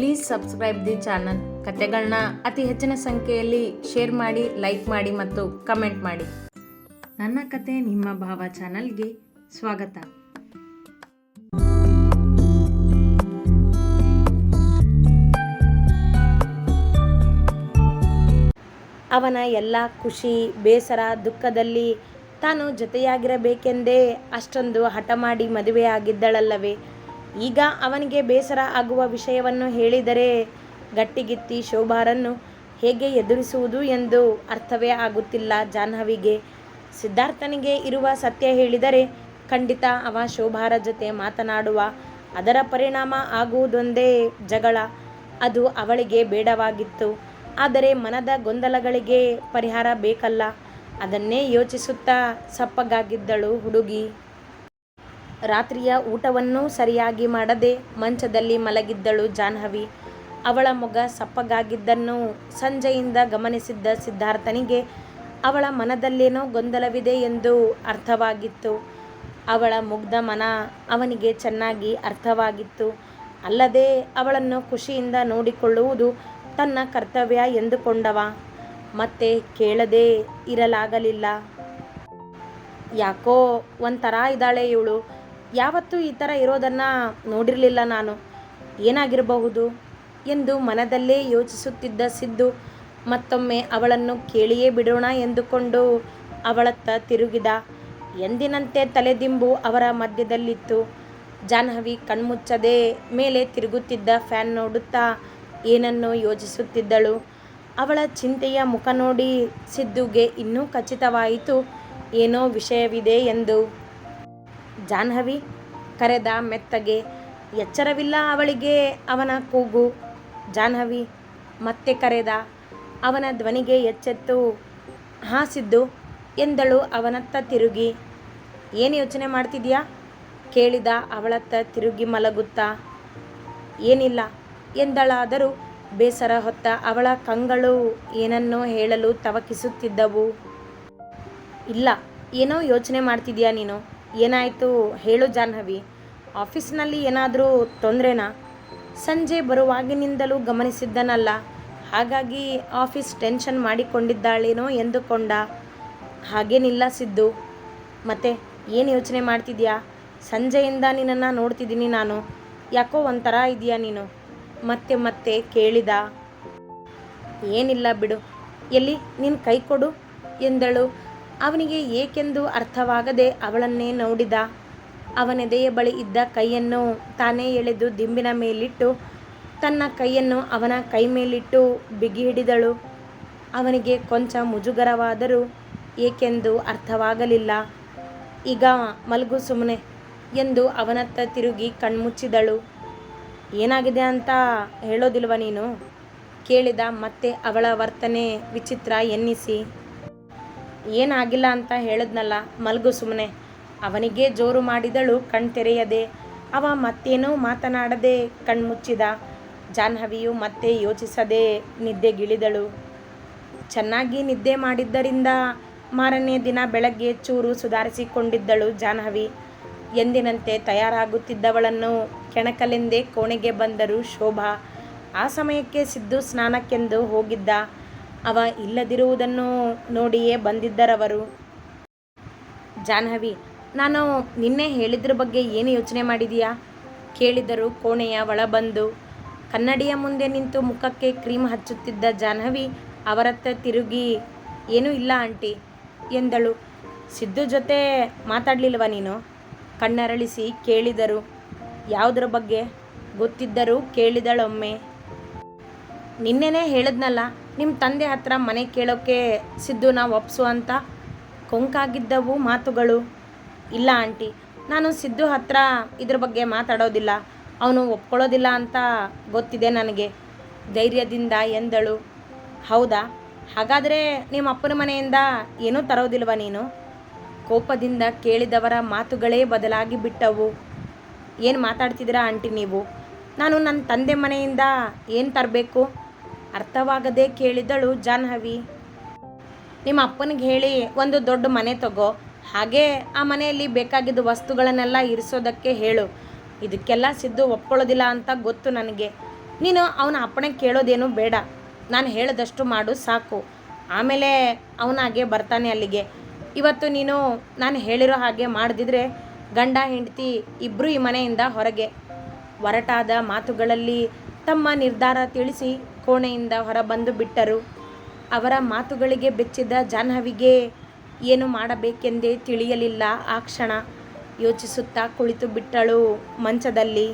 Please subscribe the channel ಕತೆಗಳನ್ನ ಅತಿ ಹೆಚ್ಚಿನ ಸಂಖ್ಯೆಯಲ್ಲಿ ಶೇರ್ ಮಾಡಿ ಲೈಕ್ ಮಾಡಿ ಮತ್ತು ಕಮೆಂಟ್ ಮಾಡಿ. ನನ್ನ ಕತೆ ನಿಮ್ಮ ಭಾವ ಚಾನಲ್ಗೆ ಸ್ವಾಗತ. ಅವನ ಎಲ್ಲ ಖುಷಿ, ಬೇಸರ, ದುಃಖದಲ್ಲಿ ತಾನು ಜೊತೆಯಾಗಿರಬೇಕೆಂದೇ ಅಷ್ಟೊಂದು ಹಠ ಮಾಡಿ ಮದುವೆಯಾಗಿದ್ದಳಲ್ಲವೇ? ಈಗ ಅವನಿಗೆ ಬೇಸರ ಆಗುವ ವಿಷಯವನ್ನು ಹೇಳಿದರೆ ಗಟ್ಟಿಗಿತ್ತಿ ಶೋಭಾರನ್ನು ಹೇಗೆ ಎದುರಿಸುವುದು ಎಂದು ಅರ್ಥವೇ ಆಗುತ್ತಿಲ್ಲ ಜಾಹ್ನವಿಗೆ. ಸಿದ್ಧಾರ್ಥನಿಗೆ ಇರುವ ಸತ್ಯ ಹೇಳಿದರೆ ಖಂಡಿತ ಅವ ಶೋಭಾರ ಜೊತೆ ಮಾತನಾಡುವ. ಅದರ ಪರಿಣಾಮ ಆಗುವುದೊಂದೇ ಜಗಳ. ಅದು ಅವಳಿಗೆ ಬೇಡವಾಗಿತ್ತು. ಆದರೆ ಮನದ ಗೊಂದಲಗಳಿಗೆ ಪರಿಹಾರ ಬೇಕಲ್ಲ. ಅದನ್ನೇ ಯೋಚಿಸುತ್ತಾ ಸಪ್ಪಗಾಗಿದ್ದಳು ಹುಡುಗಿ. ರಾತ್ರಿಯ ಊಟವನ್ನೂ ಸರಿಯಾಗಿ ಮಾಡದೆ ಮಂಚದಲ್ಲಿ ಮಲಗಿದ್ದಳು ಜಾಹ್ನವಿ. ಅವಳ ಮೊಗ ಸಪ್ಪಗಾಗಿದ್ದನ್ನು ಸಂಜೆಯಿಂದ ಗಮನಿಸಿದ್ದ ಸಿದ್ಧಾರ್ಥನಿಗೆ ಅವಳ ಮನದಲ್ಲೇನೋ ಗೊಂದಲವಿದೆ ಎಂದು ಅರ್ಥವಾಗಿತ್ತು. ಅವಳ ಮುಗ್ಧ ಮನ ಅವನಿಗೆ ಚೆನ್ನಾಗಿ ಅರ್ಥವಾಗಿತ್ತು. ಅಲ್ಲದೆ ಅವಳನ್ನು ಖುಷಿಯಿಂದ ನೋಡಿಕೊಳ್ಳುವುದು ತನ್ನ ಕರ್ತವ್ಯ ಎಂದುಕೊಂಡವ. ಮತ್ತೆ ಕೇಳದೇ ಇರಲಾಗಲಿಲ್ಲ. ಯಾಕೋ ಒಂಥರ ಇದ್ದಾಳೆ ಇವಳು. ಯಾವತ್ತೂ ಈ ಥರ ಇರೋದನ್ನು ನೋಡಿರಲಿಲ್ಲ ನಾನು. ಏನಾಗಿರಬಹುದು? ಎಂದು ಮನದಲ್ಲೇ ಯೋಚಿಸುತ್ತಿದ್ದ ಸಿದ್ದು, ಮತ್ತೊಮ್ಮೆ ಅವಳನ್ನು ಕೇಳಿಯೇ ಬಿಡೋಣ ಎಂದುಕೊಂಡು ಅವಳತ್ತ ತಿರುಗಿದ. ಎಂದಿನಂತೆ ತಲೆದಿಂಬು ಅವರ ಮಧ್ಯದಲ್ಲಿತ್ತು. ಜಾಹ್ನವಿ ಕಣ್ಮುಚ್ಚದೆ ಮೇಲೆ ತಿರುಗುತ್ತಿದ್ದ ಫ್ಯಾನ್ ನೋಡುತ್ತಾ ಏನನ್ನೋ ಯೋಚಿಸುತ್ತಿದ್ದಳು. ಅವಳ ಚಿಂತೆಯ ಮುಖ ನೋಡಿ ಸಿದ್ದುಗೆ ಇನ್ನೂ ಖಚಿತವಾಯಿತು. ಏನೋ ವಿಷಯವಿದೆ ಎಂದು ಜಾಹ್ನವಿ ಕರೆದ ಮೆತ್ತಗೆ ಎಚ್ಚರವಿಲ್ಲ ಅವಳಿಗೆ ಅವನ ಕೂಗು. ಜಾಹ್ನವಿ ಮತ್ತೆ ಕರೆದ ಅವನ ಧ್ವನಿಗೆ ಎಚ್ಚೆತ್ತು ಹಾಸಿದ್ದು ಎಂದಳು ಅವನತ್ತ ತಿರುಗಿ. ಏನು ಯೋಚನೆ ಮಾಡ್ತಿದ್ಯಾ? ಕೇಳಿದ ಅವಳತ್ತ ತಿರುಗಿ ಮಲಗುತ್ತಾ. ಏನಿಲ್ಲ ಎಂದಳಾದರೂ ಬೇಸರ ಹೊತ್ತ ಅವಳ ಕಂಗಳು ಏನನ್ನೋ ಹೇಳಲು ತವಕಿಸುತ್ತಿದ್ದವು. ಇಲ್ಲ, ಏನೋ ಯೋಚನೆ ಮಾಡ್ತಿದ್ಯಾ ನೀನು? ಏನಾಯಿತು ಹೇಳು ಜಾಹ್ನವಿ. ಆಫೀಸ್ನಲ್ಲಿ ಏನಾದರೂ ತೊಂದರೆನಾ? ಸಂಜೆ ಬರುವಾಗಿನಿಂದಲೂ ಗಮನಿಸಿದ್ದನಲ್ಲ. ಹಾಗಾಗಿ ಆಫೀಸ್ ಟೆನ್ಷನ್ ಮಾಡಿಕೊಂಡಿದ್ದಾಳೇನೋ ಎಂದುಕೊಂಡ. ಹಾಗೇನಿಲ್ಲ ಸಿದ್ದು. ಮತ್ತೆ ಏನು ಯೋಚನೆ ಮಾಡ್ತಿದ್ಯಾ? ಸಂಜೆಯಿಂದ ನಿನ್ನನ್ನು ನೋಡ್ತಿದ್ದೀನಿ ನಾನು. ಯಾಕೋ ಒಂಥರ ಇದೆಯಾ ನೀನು? ಮತ್ತೆ ಮತ್ತೆ ಕೇಳಿದ. ಏನಿಲ್ಲ ಬಿಡು. ಎಲ್ಲಿ? ನಿನ್ನ ಕೈ ಕೊಡು ಎಂದಳು. ಅವನಿಗೆ ಏಕೆಂದು ಅರ್ಥವಾಗದೆ ಅವಳನ್ನೇ ನೋಡಿದ. ಅವನೆದೆಯ ಬಳಿ ಇದ್ದ ಕೈಯನ್ನು ತಾನೇ ಎಳೆದು ದಿಂಬಿನ ಮೇಲಿಟ್ಟು, ತನ್ನ ಕೈಯನ್ನು ಅವನ ಕೈ ಮೇಲಿಟ್ಟು ಬಿಗಿ ಹಿಡಿದಳು. ಅವನಿಗೆ ಕೊಂಚ ಮುಜುಗರವಾದರೂ ಏಕೆಂದು ಅರ್ಥವಾಗಲಿಲ್ಲ. ಈಗ ಮಲಗು ಸುಮ್ಮನೆ ಎಂದು ಅವನತ್ತ ತಿರುಗಿ ಕಣ್ಮುಚ್ಚಿದಳು. ಏನಾಗಿದೆ ಅಂತ ಹೇಳೋದಿಲ್ವ ನೀನು? ಕೇಳಿದ ಮತ್ತೆ ಅವಳ ವರ್ತನೆ ವಿಚಿತ್ರ ಎನ್ನಿಸಿ. ಏನಾಗಿಲ್ಲ ಅಂತ ಹೇಳಿದ್ನಲ್ಲ? ಮಲಗು ಸುಮ್ಮನೆ ಅವನಿಗೆ ಜೋರು ಮಾಡಿದಳು ಕಣ್ತೆರೆಯದೆ ಅವ ಮತ್ತೇನೋ ಮಾತನಾಡದೆ ಕಣ್ಮುಚ್ಚಿದ ಜಾಹ್ನವಿಯು ಮತ್ತೆ ಯೋಚಿಸದೆ ನಿದ್ದೆಗಿಳಿದಳು. ಚೆನ್ನಾಗಿ ನಿದ್ದೆ ಮಾಡಿದ್ದರಿಂದ ಮಾರನೇ ದಿನ ಬೆಳಗ್ಗೆ ಚೂರು ಸುಧಾರಿಸಿಕೊಂಡಿದ್ದಳು ಜಾಹ್ನವಿ. ಎಂದಿನಂತೆ ತಯಾರಾಗುತ್ತಿದ್ದವಳನ್ನು ಕೆಣಕಲೆಂದೇ ಕೋಣೆಗೆ ಬಂದರು ಶೋಭಾ. ಆ ಸಮಯಕ್ಕೆ ಸಿದ್ದು ಸ್ನಾನಕ್ಕೆಂದು ಹೋಗಿದ್ದ. ಅವ ಇಲ್ಲದಿರುವುದನ್ನು ನೋಡಿಯೇ ಬಂದಿದ್ದರವರು. ಜಾಹ್ನವಿ, ನಾನು ನಿನ್ನೆ ಹೇಳಿದ್ರ ಬಗ್ಗೆ ಏನು ಯೋಚನೆ ಮಾಡಿದೀಯಾ? ಕೇಳಿದರು ಕೋಣೆಯ ಒಳಬಂದು ಕನ್ನಡಿಯ ಮುಂದೆ ನಿಂತು ಮುಖಕ್ಕೆ ಕ್ರೀಮ್ ಹಚ್ಚುತ್ತಿದ್ದ ಜಾಹ್ನವಿ ಅವರತ್ತ ತಿರುಗಿ, ಏನೂ ಇಲ್ಲ ಆಂಟಿ, ಎಂದಳು. ಸಿದ್ದು ಜೊತೆ ಮಾತಾಡಲಿಲ್ವ ನೀನು? ಕಣ್ಣರಳಿಸಿ ಕೇಳಿದರು. ಯಾವುದ್ರ ಬಗ್ಗೆ? ಗೊತ್ತಿದ್ದರೂ ಕೇಳಿದಳೊಮ್ಮೆ. ನಿನ್ನೆನೇ ಹೇಳಿದ್ನಲ್ಲ ನಿಮ್ಮ ತಂದೆ ಹತ್ರ ಮನೆ ಕೇಳೋಕ್ಕೆ ಸಿದ್ದು ನಾವು ಒಪ್ಸು ಅಂತ ಕೊಂಕಾಗಿದ್ದವು ಮಾತುಗಳು. ಇಲ್ಲ ಆಂಟಿ, ನಾನು ಸಿದ್ದು ಹತ್ರ ಇದ್ರ ಬಗ್ಗೆ ಮಾತಾಡೋದಿಲ್ಲ. ಅವನು ಒಪ್ಕೊಳ್ಳೋದಿಲ್ಲ ಅಂತ ಗೊತ್ತಿದೆ ನನಗೆ. ಧೈರ್ಯದಿಂದ ಎಂದಳು. ಹೌದಾ? ಹಾಗಾದರೆ ನಿಮ್ಮ ಅಪ್ಪನ ಮನೆಯಿಂದ ಏನೂ ತರೋದಿಲ್ವ ನೀನು? ಕೋಪದಿಂದ ಕೇಳಿದವರ ಮಾತುಗಳೇ ಬದಲಾಗಿ ಬಿಟ್ಟವು. ಏನು ಮಾತಾಡ್ತಿದ್ದೀರಾ ಆಂಟಿ ನೀವು? ನಾನು ನನ್ನ ತಂದೆ ಮನೆಯಿಂದ ಏನು ತರಬೇಕು? ಅರ್ಥವಾಗದೆ ಕೇಳಿದಳು ಜಾಹ್ನವಿ. ನಿಮ್ಮ ಅಪ್ಪನಿಗೆ ಹೇಳಿ, ಒಂದು ದೊಡ್ಡ ಮನೆ ತಗೋ. ಹಾಗೆ ಆ ಮನೆಯಲ್ಲಿ ಬೇಕಾಗಿದ್ದ ವಸ್ತುಗಳನ್ನೆಲ್ಲ ಇರಿಸೋದಕ್ಕೆ ಹೇಳು. ಇದಕ್ಕೆಲ್ಲ ಸಿದ್ದು ಒಪ್ಕೊಳ್ಳೋದಿಲ್ಲ ಅಂತ ಗೊತ್ತು ನನಗೆ. ನೀನು ಅವನ ಅಪ್ಪಣೆ ಕೇಳೋದೇನು ಬೇಡ. ನಾನು ಹೇಳಿದಷ್ಟು ಮಾಡು, ಸಾಕು. ಆಮೇಲೆ ಅವನಾಗೆ ಬರ್ತಾನೆ ಅಲ್ಲಿಗೆ. ಇವತ್ತು ನೀನು, ನಾನು ಹೇಳಿರೋ ಹಾಗೆ ಮಾಡಿದ್ರೆ ಗಂಡ, ಹೆಂಡತಿ ಇಬ್ಬರು ಈ ಮನೆಯಿಂದ ಹೊರಗೆ. ಒರಟಾದ ಮಾತುಗಳಲ್ಲಿ ತಮ್ಮ ನಿರ್ಧಾರ ತಿಳಿಸಿ ಕೋಣೆಯಿಂದ ಹೊರಬಂದು ಬಿಟ್ಟರು. ಅವರ ಮಾತುಗಳಿಗೆ ಬೆಚ್ಚಿದ ಜಾಹ್ನವಿಗೆ ಏನು ಮಾಡಬೇಕೆಂದೇ ತಿಳಿಯಲಿಲ್ಲ. ಆ ಕ್ಷಣ ಯೋಚಿಸುತ್ತಾ ಕುಳಿತು ಬಿಟ್ಟಳು ಮಂಚದಲ್ಲಿ.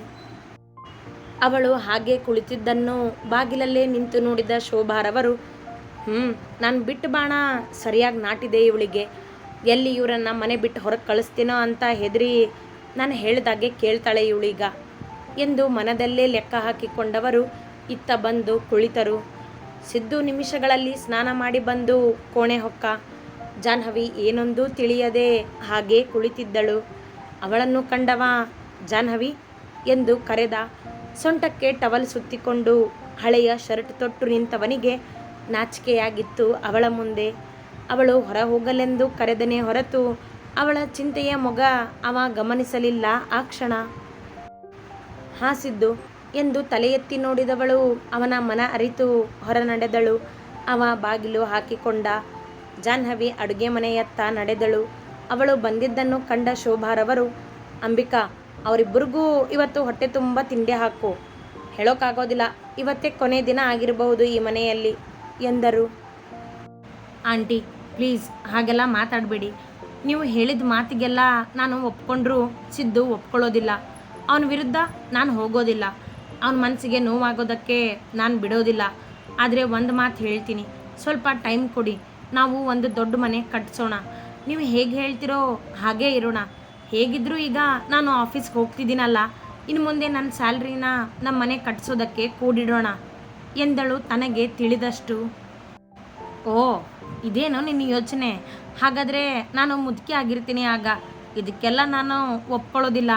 ಅವಳು ಹಾಗೆ ಕುಳಿತಿದ್ದನ್ನು ಬಾಗಿಲಲ್ಲೇ ನಿಂತು ನೋಡಿದ ಶೋಭಾರವರು ಹ್ಞೂ ನಾನು ಬಿಟ್ಟು ಬಾಣ, ಸರಿಯಾಗಿ ನಾಟಿದೆ ಇವಳಿಗೆ. ಎಲ್ಲಿ ಇವರನ್ನು ಮನೆ ಬಿಟ್ಟು ಹೊರಗೆ ಕಳಿಸ್ತೀನೋ ಅಂತ ಹೆದರಿ ನಾನು ಹೇಳಿದಾಗೆ ಕೇಳ್ತಾಳೆ ಇವಳೀಗ ಎಂದು ಮನದಲ್ಲೇ ಲೆಕ್ಕ ಹಾಕಿಕೊಂಡವರು ಇತ್ತ ಬಂದು ಕುಳಿತರು. ಸಿದ್ದು ನಿಮಿಷಗಳಲ್ಲಿ ಸ್ನಾನ ಮಾಡಿ ಬಂದು ಕೋಣೆ ಹೊಕ್ಕ. ಜಾಹ್ನವಿ ಏನೊಂದೂ ತಿಳಿಯದೆ ಹಾಗೆ ಕುಳಿತಿದ್ದಳು. ಅವಳನ್ನು ಕಂಡವ, ಜಾಹ್ನವಿ ಎಂದು ಕರೆದ. ಸೊಂಟಕ್ಕೆ ಟವಲ್ ಸುತ್ತಿಕೊಂಡು ಹಳೆಯ ಶರ್ಟ್ ತೊಟ್ಟು ನಿಂತವನಿಗೆ ನಾಚಿಕೆಯಾಗಿತ್ತು ಅವಳ ಮುಂದೆ. ಅವಳು ಹೊರ ಹೋಗಲೆಂದು ಕರೆದನೇ ಹೊರತು ಅವಳ ಚಿಂತೆಯ ಮೊಗ ಅವ ಗಮನಿಸಲಿಲ್ಲ ಆ ಕ್ಷಣ. ಹಾಸಿದ್ದು ಎಂದು ತಲೆ ಎತ್ತಿ ನೋಡಿದವಳು. ಅವನ ಮನ ಅರಿತು ಹೊರ ನಡೆದಳು. ಅವ ಬಾಗಿಲು ಹಾಕಿಕೊಂಡ ಜಾಹ್ನವಿ ಅಡುಗೆ ಮನೆಯತ್ತ ನಡೆದಳು. ಅವಳು ಬಂದಿದ್ದನ್ನು ಕಂಡ ಶೋಭಾರವರು, ಅಂಬಿಕಾ, ಅವರಿಬ್ಬರಿಗೂ ಇವತ್ತು ಹೊಟ್ಟೆ ತುಂಬ ತಿಂಡಿ ಹಾಕು. ಹೇಳೋಕ್ಕಾಗೋದಿಲ್ಲ ಇವತ್ತೇ ಕೊನೆ ದಿನ ಆಗಿರಬಹುದು ಈ ಮನೆಯಲ್ಲಿ, ಎಂದರು. ಆಂಟಿ, ಪ್ಲೀಸ್, ಹಾಗೆಲ್ಲ ಮಾತಾಡಬೇಡಿ. ನೀವು ಹೇಳಿದ ಮಾತಿಗೆಲ್ಲ ನಾನು ಒಪ್ಕೊಂಡ್ರೂ ಸಿದ್ದು ಒಪ್ಕೊಳ್ಳೋದಿಲ್ಲ. ಅವನ ವಿರುದ್ಧ ನಾನು ಹೋಗೋದಿಲ್ಲ. ಅವನ ಮನಸ್ಸಿಗೆ ನೋವಾಗೋದಕ್ಕೆ ನಾನು ಬಿಡೋದಿಲ್ಲ. ಆದರೆ ಒಂದು ಮಾತು ಹೇಳ್ತೀನಿ. ಸ್ವಲ್ಪ ಟೈಮ್ ಕೊಡಿ. ನಾವು ಒಂದು ದೊಡ್ಡ ಮನೆ ಕಟ್ಸೋಣ. ನೀವು ಹೇಗೆ ಹೇಳ್ತಿರೋ ಹಾಗೇ ಇರೋಣ. ಹೇಗಿದ್ದರೂ ಈಗ ನಾನು ಆಫೀಸ್ಗೆ ಹೋಗ್ತಿದ್ದೀನಲ್ಲ ಇನ್ನು ಮುಂದೆ ನನ್ನ ಸ್ಯಾಲ್ರಿನ ನಮ್ಮ ಮನೆ ಕಟ್ಸೋದಕ್ಕೆ ಕೂಡಿಡೋಣ ಎಂದಳು ತನಗೆ ತಿಳಿದಷ್ಟು. ಓ, ಇದೇನೋ ನಿನ್ನ ಯೋಚನೆ. ಹಾಗಾದರೆ ನಾನು ಮುದುಕಿ ಆಗಿರ್ತೀನಿ ಆಗ. ಇದಕ್ಕೆಲ್ಲ ನಾನು ಒಪ್ಕೊಳ್ಳೋದಿಲ್ಲ.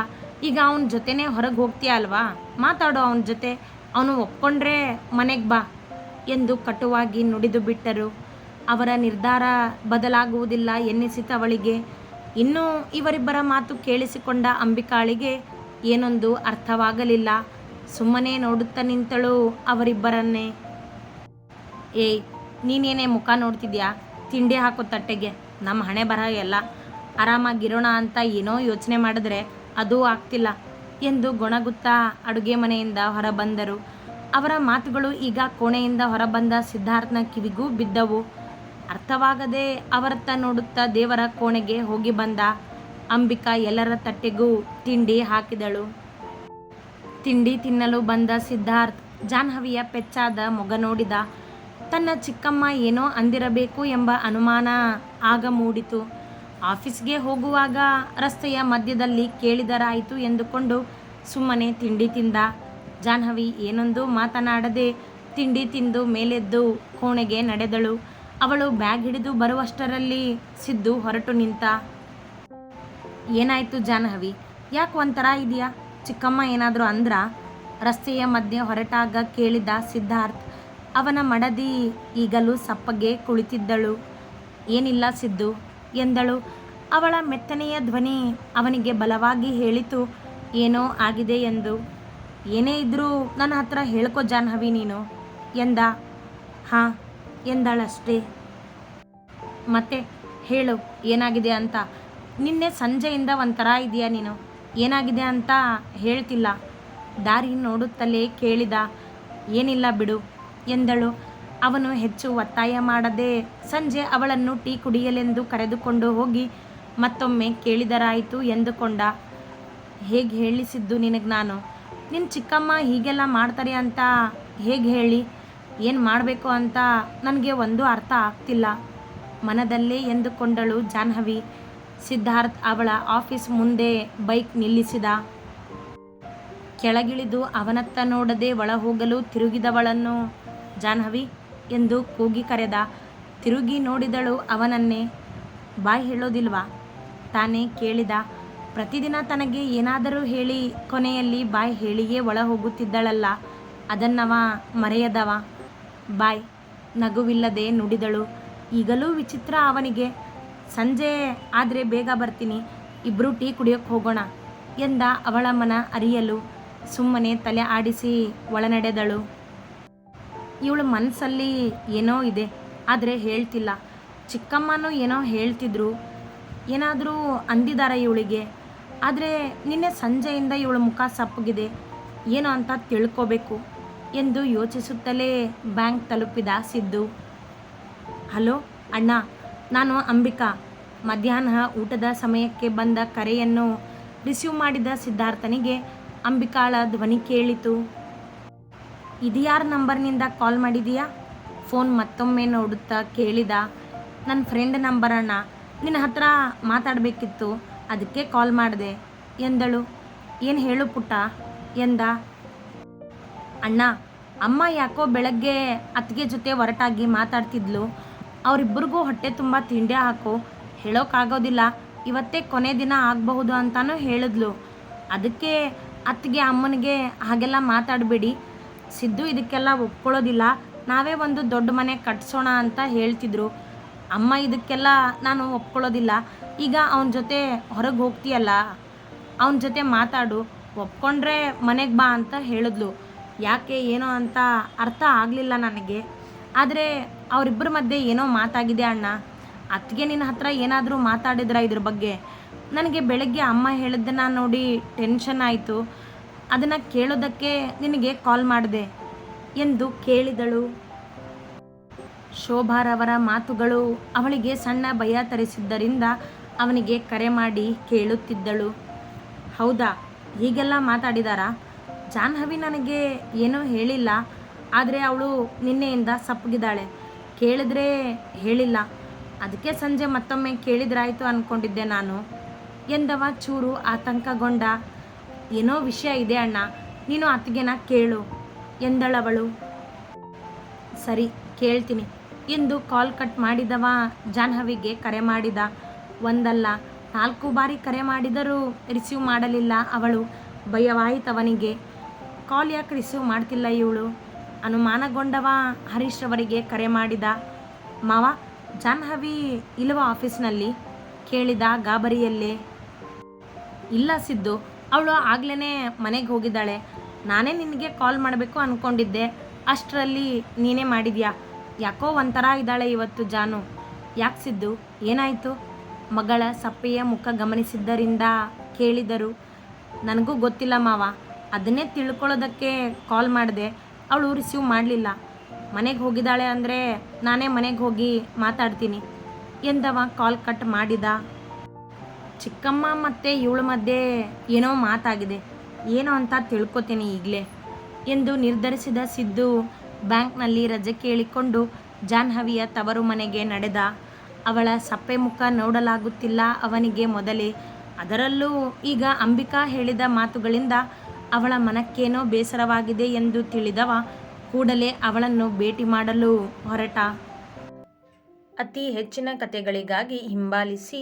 ಈಗ ಅವನ ಜೊತೆನೇ ಹೊರಗೆ ಹೋಗ್ತೀಯ ಅಲ್ವಾ? ಮಾತಾಡು ಅವನ ಜೊತೆ. ಅವನು ಒಪ್ಕೊಂಡ್ರೆ ಮನೆಗೆ ಬಾ ಎಂದು ಕಟುವಾಗಿ ನುಡಿದು ಬಿಟ್ಟರು. ಅವರ ನಿರ್ಧಾರ ಬದಲಾಗುವುದಿಲ್ಲ ಎನ್ನಿಸಿತವಳಿಗೆ ಇನ್ನೂ ಇವರಿಬ್ಬರ ಮಾತು ಕೇಳಿಸಿಕೊಂಡ ಅಂಬಿಕಾಳಿಗೆ ಏನೊಂದು ಅರ್ಥವಾಗಲಿಲ್ಲ. ಸುಮ್ಮನೆ ನೋಡುತ್ತಾ ನಿಂತಳು ಅವರಿಬ್ಬರನ್ನೇ. ಏಯ್, ನೀನೇನೇ ಮುಖ ನೋಡ್ತಿದ್ಯಾ? ತಿಂಡಿ ಹಾಕೋ ತಟ್ಟೆಗೆ. ನಮ್ಮ ಹಣೆ ಬರಹ ಎಲ್ಲ. ಆರಾಮಾಗಿರೋಣ ಅಂತ ಏನೋ ಯೋಚನೆ ಮಾಡಿದ್ರೆ ಅದೂ ಆಗ್ತಿಲ್ಲ ಎಂದು ಗೊಣಗುತ್ತಾ ಅಡುಗೆ ಮನೆಯಿಂದ ಹೊರಬಂದರು. ಅವರ ಮಾತುಗಳು ಈಗ ಕೋಣೆಯಿಂದ ಹೊರಬಂದ ಸಿದ್ಧಾರ್ಥನ ಕಿವಿಗೂ ಬಿದ್ದವು. ಅರ್ಥವಾಗದೆ ಅವರತ್ತ ನೋಡುತ್ತಾ ದೇವರ ಕೋಣೆಗೆ ಹೋಗಿ ಬಂದ ಅಂಬಿಕಾ ಎಲ್ಲರ ತಟ್ಟೆಗೂ ತಿಂಡಿ ಹಾಕಿದಳು. ತಿಂಡಿ ತಿನ್ನಲು ಬಂದ ಸಿದ್ಧಾರ್ಥ್ ಜಾಹ್ನವಿಯ ಪೆಚ್ಚಾದ ಮೊಗ ನೋಡಿದ, ತನ್ನ ಚಿಕ್ಕಮ್ಮ ಏನೋ ಅಂದಿರಬೇಕು ಎಂಬ ಅನುಮಾನ ಆಗ ಮೂಡಿತು. ಆಫೀಸ್ಗೆ ಹೋಗುವಾಗ ರಸ್ತೆಯ ಮಧ್ಯದಲ್ಲಿ ಕೇಳಿದರಾಯಿತು ಎಂದುಕೊಂಡು ಸುಮ್ಮನೆ ತಿಂಡಿ ತಿಂದ. ಜಾಹ್ನವಿ ಏನೊಂದು ಮಾತನಾಡದೆ ತಿಂಡಿ ತಿಂದು ಮೇಲೆದ್ದು ಕೋಣೆಗೆ ನಡೆದಳು. ಅವಳು ಬ್ಯಾಗ್ ಹಿಡಿದು ಬರುವಷ್ಟರಲ್ಲಿ ಸಿದ್ದು ಹೊರಟು ನಿಂತ. ಏನಾಯಿತು ಜಾಹ್ನವಿ? ಯಾಕೆ ಒಂಥರ ಇದೆಯಾ? ಚಿಕ್ಕಮ್ಮ ಏನಾದರೂ ಅಂದ್ರ? ರಸ್ತೆಯ ಮಧ್ಯೆ ಹೊರಟಾಗ ಕೇಳಿದ ಸಿದ್ಧಾರ್ಥ್, ಅವನ ಮಡದಿ ಈಗಲೂ ಸಪ್ಪಗೆ ಕುಳಿತಿದ್ದಳು. ಏನಿಲ್ಲ ಸಿದ್ದು ಎಂದಳು. ಅವಳ ಮೆತ್ತನೆಯ ಧ್ವನಿ ಅವನಿಗೆ ಬಲವಾಗಿ ಹೇಳಿತು, ಏನೋ ಆಗಿದೆ ಎಂದು. ಏನೇ ಇದ್ದರೂ ನನ್ನ ಹತ್ರ ಹೇಳ್ಕೊ ಜಾಹ್ನವಿ ನೀನು, ಎಂದ. ಹಾಂ, ಎಂದಳಷ್ಟೇ. ಮತ್ತೆ ಹೇಳು, ಏನಾಗಿದೆ ಅಂತ. ನಿನ್ನೆ ಸಂಜೆಯಿಂದ ಒಂಥರ ಇದೆಯಾ ನೀನು. ಏನಾಗಿದೆ ಅಂತ ಹೇಳ್ತಿಲ್ಲ. ದಾರಿ ನೋಡುತ್ತಲೇ ಕೇಳಿದ. ಏನಿಲ್ಲ ಬಿಡು, ಎಂದಳು. ಅವನು ಹೆಚ್ಚು ಒತ್ತಾಯ ಮಾಡದೆ ಸಂಜೆ ಅವಳನ್ನು ಟೀ ಕುಡಿಯಲೆಂದು ಕರೆದುಕೊಂಡು ಹೋಗಿ ಮತ್ತೊಮ್ಮೆ ಕೇಳಿದರಾಯಿತು ಎಂದುಕೊಂಡ. ಹೇಗೆ ಹೇಳಿಸಿದ್ದು ನಿನಗೆ ನಾನು? ನಿನ್ನ ಚಿಕ್ಕಮ್ಮ ಹೀಗೆಲ್ಲ ಮಾಡ್ತಾರೆ ಅಂತ ಹೇಗೆ ಹೇಳಿ? ಏನು ಮಾಡಬೇಕು ಅಂತ ನನಗೆ ಒಂದು ಅರ್ಥ ಆಗ್ತಿಲ್ಲ. ಮನದಲ್ಲೇ ಎಂದುಕೊಂಡಳು ಜಾಹ್ನವಿ. ಸಿದ್ಧಾರ್ಥ್ ಅವಳ ಆಫೀಸ್ ಮುಂದೆ ಬೈಕ್ ನಿಲ್ಲಿಸಿದ. ಕೆಳಗಿಳಿದು ಅವನತ್ತ ನೋಡದೆ ಒಳ ಹೋಗಲು ತಿರುಗಿದವಳನ್ನು ಜಾಹ್ನವಿ ಎಂದು ಕೂಗಿ ಕರೆದ. ತಿರುಗಿ ನೋಡಿದಳು ಅವನನ್ನೇ. ಬಾಯ್ ಹೇಳೋದಿಲ್ವಾ? ತಾನೇ ಕೇಳಿದ. ಪ್ರತಿದಿನ ತನಗೆ ಏನಾದರೂ ಹೇಳಿ ಕೊನೆಯಲ್ಲಿ ಬಾಯ್ ಹೇಳಿಯೇ ಒಳ ಹೋಗುತ್ತಿದ್ದಳಲ್ಲ ಅದನ್ನವ ಮರೆಯದವ. ಬಾಯ್ ನಗುವಿಲ್ಲದೆ ನುಡಿದಳು. ಈಗಲೂ ವಿಚಿತ್ರ ಅವನಿಗೆ. ಸಂಜೆ ಆದರೆ ಬೇಗ ಬರ್ತೀನಿ. ಇಬ್ಬರೂ ಟೀ ಕುಡಿಯೋಕ್ಕೆ ಹೋಗೋಣ ಎಂದ ಅವಳ ಮನ ಅರಿಯಲು. ಸುಮ್ಮನೆ ತಲೆ ಆಡಿಸಿ ಒಳನಡೆದಳು. ಇವಳ ಮನಸ್ಸಲ್ಲಿ ಏನೋ ಇದೆ, ಆದರೆ ಹೇಳ್ತಿಲ್ಲ. ಚಿಕ್ಕಮ್ಮನೂ ಏನೋ ಹೇಳ್ತಿದ್ರು, ಏನಾದರೂ ಅಂದಿದ್ದಾರೆ ಇವಳಿಗೆ? ಆದರೆ ನಿನ್ನೆ ಸಂಜೆಯಿಂದ ಇವಳ ಮುಖ ಸಪ್ಪಗಿದೆ, ಏನೋ ಅಂತ ತಿಳ್ಕೋಬೇಕು ಎಂದು ಯೋಚಿಸುತ್ತಲೇ ಬ್ಯಾಂಕ್ ತಲುಪಿದ ಸಿದ್ದು. ಹಲೋ ಅಣ್ಣ, ನಾನು ಅಂಬಿಕಾ. ಮಧ್ಯಾಹ್ನ ಊಟದ ಸಮಯಕ್ಕೆ ಬಂದ ಕರೆಯನ್ನು ರಿಸೀವ್ ಮಾಡಿದ ಸಿದ್ಧಾರ್ಥನಿಗೆ ಅಂಬಿಕಾಳ ಧ್ವನಿ ಕೇಳಿತು. ಇದ್ಯಾರ ನಂಬರ್ನಿಂದ ಕಾಲ್ ಮಾಡಿದೀಯಾ? ಫೋನ್ ಮತ್ತೊಮ್ಮೆ ನೋಡುತ್ತಾ ಕೇಳಿದ ನನ್ನ ಫ್ರೆಂಡ್ ನಂಬರ್ ಅಣ್ಣ, ನಿನ್ನ ಹತ್ರ ಮಾತಾಡಬೇಕಿತ್ತು, ಅದಕ್ಕೆ ಕಾಲ್ ಮಾಡಿದೆ, ಎಂದಳು. ಏನು ಹೇಳು ಪುಟ್ಟ, ಎಂದ. ಅಣ್ಣ, ಅಮ್ಮ ಯಾಕೋ ಬೆಳಗ್ಗೆ ಅತ್ತಿಗೆ ಜೊತೆ ಹೊರಟಾಗಿ ಮಾತಾಡ್ತಿದ್ಲು. ಅವರಿಬ್ಬರಿಗೂ ಹೊಟ್ಟೆ ತುಂಬ ತಿಂಡಿ ಹಾಕು ಹೇಳೋಕ್ಕಾಗೋದಿಲ್ಲ ಇವತ್ತೇ ಕೊನೆ ದಿನ ಆಗಬಹುದು ಅಂತಲೂ ಹೇಳಿದ್ಲು. ಅದಕ್ಕೆ ಅತ್ತಿಗೆ ಅಮ್ಮನಿಗೆ ಹಾಗೆಲ್ಲ ಮಾತಾಡಬೇಡಿ ಸಿದ್ದು ಇದಕ್ಕೆಲ್ಲ ಒಪ್ಕೊಳ್ಳೋದಿಲ್ಲ. ನಾವೇ ಒಂದು ದೊಡ್ಡ ಮನೆ ಕಟ್ಸೋಣ ಅಂತ ಹೇಳ್ತಿದ್ರು. ಅಮ್ಮ ಇದಕ್ಕೆಲ್ಲ ನಾನು ಒಪ್ಕೊಳ್ಳೋದಿಲ್ಲ. ಈಗ ಅವನ ಜೊತೆ ಹೊರಗೆ ಹೋಗ್ತೀಯಲ್ಲ, ಅವನ ಜೊತೆ ಮಾತಾಡು, ಒಪ್ಕೊಂಡ್ರೆ ಮನೆಗೆ ಬಾ ಅಂತ ಹೇಳಿದ್ಲು. ಯಾಕೆ, ಏನೋ ಅಂತ ಅರ್ಥ ಆಗಲಿಲ್ಲ ನನಗೆ. ಆದರೆ ಅವರಿಬ್ಬರ ಮಧ್ಯೆ ಏನೋ ಮಾತಾಗಿದೆ ಅಣ್ಣ. ಅತ್ತಿಗೆ ನಿನ್ನ ಹತ್ರ ಏನಾದರೂ ಮಾತಾಡಿದ್ರ ಇದ್ರ ಬಗ್ಗೆ? ನನಗೆ ಬೆಳಗ್ಗೆ ಅಮ್ಮ ಹೇಳಿದ್ದನ್ನ ನೋಡಿ ಟೆನ್ಷನ್ ಆಯಿತು. ಅದನ್ನು ಕೇಳೋದಕ್ಕೆ ನಿನಗೆ ಕಾಲ್ ಮಾಡಿದೆ ಎಂದು ಕೇಳಿದಳು. ಶೋಭಾರವರ ಮಾತುಗಳು ಅವಳಿಗೆ ಸಣ್ಣ ಭಯ ತರಿಸಿದ್ದರಿಂದ ಅವನಿಗೆ ಕರೆ ಮಾಡಿ ಕೇಳುತ್ತಿದ್ದಳು. ಹೌದಾ, ಹೀಗೆಲ್ಲ ಮಾತಾಡಿದಾರಾ? ಜಾಹ್ನವಿ ನನಗೆ ಏನೂ ಹೇಳಿಲ್ಲ, ಆದರೆ ಅವಳು ನಿನ್ನೆಯಿಂದ ಸಪ್ಪಗಿದ್ದಾಳೆ. ಕೇಳಿದ್ರೆ ಹೇಳಿಲ್ಲ. ಅದಕ್ಕೆ ಸಂಜೆ ಮತ್ತೊಮ್ಮೆ ಕೇಳಿದ್ರಾಯಿತು ಅಂದ್ಕೊಂಡಿದ್ದೆ ನಾನು ಎಂದವ ಚೂರು ಆತಂಕಗೊಂಡ ಏನೋ ವಿಷಯ ಇದೆ ಅಣ್ಣ. ನೀನು ಅತ್ತಿಗೆನ ಕೇಳು, ಎಂದಳವಳು. ಸರಿ, ಕೇಳ್ತೀನಿ. ಎಂದು ಕಾಲ್ ಕಟ್ ಮಾಡಿದವ ಜಾಹ್ನವಿಗೆ ಕರೆ ಮಾಡಿದ. ಒಂದಲ್ಲ, ನಾಲ್ಕು ಬಾರಿ ಕರೆ ಮಾಡಿದರೂ ರಿಸೀವ್ ಮಾಡಲಿಲ್ಲ ಅವಳು. ಭಯವಾಯಿತವನಿಗೆ. ಕಾಲ್ ಯಾಕೆ ರಿಸೀವ್ ಮಾಡ್ತಿಲ್ಲ ಇವಳು? ಅನುಮಾನಗೊಂಡವ ಹರೀಶ್ ಅವರಿಗೆ ಕರೆ ಮಾಡಿದ. ಮಾವ, ಜಾಹ್ನವಿ ಇಲ್ಲವ ಆಫೀಸ್ನಲ್ಲಿ? ಕೇಳಿದ ಗಾಬರಿಯಲ್ಲೇ. ಇಲ್ಲ ಸಿದ್ದು ಅವಳು ಆಗ್ಲೇ ಮನೆಗೆ ಹೋಗಿದ್ದಾಳೆ. ನಾನೇ ನಿನಗೆ ಕಾಲ್ ಮಾಡಬೇಕು ಅಂದ್ಕೊಂಡಿದ್ದೆ ಅಷ್ಟರಲ್ಲಿ ನೀನೇ ಮಾಡಿದ್ಯಾ? ಯಾಕೋ ಒಂಥರ ಇದ್ದಾಳೆ ಇವತ್ತು ಜಾನು. ಯಾಕೆ ಸಿದ್ದು? ಏನಾಯಿತು? ಮಗಳ ಸಪ್ಪೆಯ ಮುಖ ಗಮನಿಸಿದ್ದರಿಂದ ಕೇಳಿದರು. ನನಗೂ ಗೊತ್ತಿಲ್ಲ ಮಾವ. ಅದನ್ನೇ ತಿಳ್ಕೊಳ್ಳೋದಕ್ಕೆ ಕಾಲ್ ಮಾಡಿದೆ. ಅವಳು ರಿಸೀವ್ ಮಾಡಲಿಲ್ಲ. ಮನೆಗೆ ಹೋಗಿದ್ದಾಳೆ ಅಂದರೆ ನಾನೇ ಮನೆಗೆ ಹೋಗಿ ಮಾತಾಡ್ತೀನಿ ಎಂದವ ಕಾಲ್ ಕಟ್ ಮಾಡಿದ ಚಿಕ್ಕಮ್ಮ ಮತ್ತು ಇವಳ ಮಧ್ಯೆ ಏನೋ ಮಾತಾಗಿದೆ. ಏನೋ ಅಂತ ತಿಳ್ಕೊತೀನಿ ಈಗಲೇ ಎಂದು ನಿರ್ಧರಿಸಿದ ಸಿದ್ದು ಬ್ಯಾಂಕ್ನಲ್ಲಿ ರಜೆ ಕೇಳಿಕೊಂಡು ಜಾನ್ಹವಿಯ ತವರು ಮನೆಗೆ ನಡೆದ. ಅವಳ ಸಪ್ಪೆ ಮುಖ ನೋಡಲಾಗುತ್ತಿಲ್ಲ ಅವನಿಗೆ ಮೊದಲೇ. ಅದರಲ್ಲೂ ಈಗ ಅಂಬಿಕಾ ಹೇಳಿದ ಮಾತುಗಳಿಂದ ಅವಳ ಮನಕ್ಕೇನೋ ಬೇಸರವಾಗಿದೆ ಎಂದು ತಿಳಿದವ ಕೂಡಲೇ ಅವಳನ್ನು ಭೇಟಿ ಮಾಡಲು ಹೊರಟ. ಅತಿ ಹೆಚ್ಚಿನ ಕಥೆಗಳಿಗಾಗಿ ಹಿಂಬಾಲಿಸಿ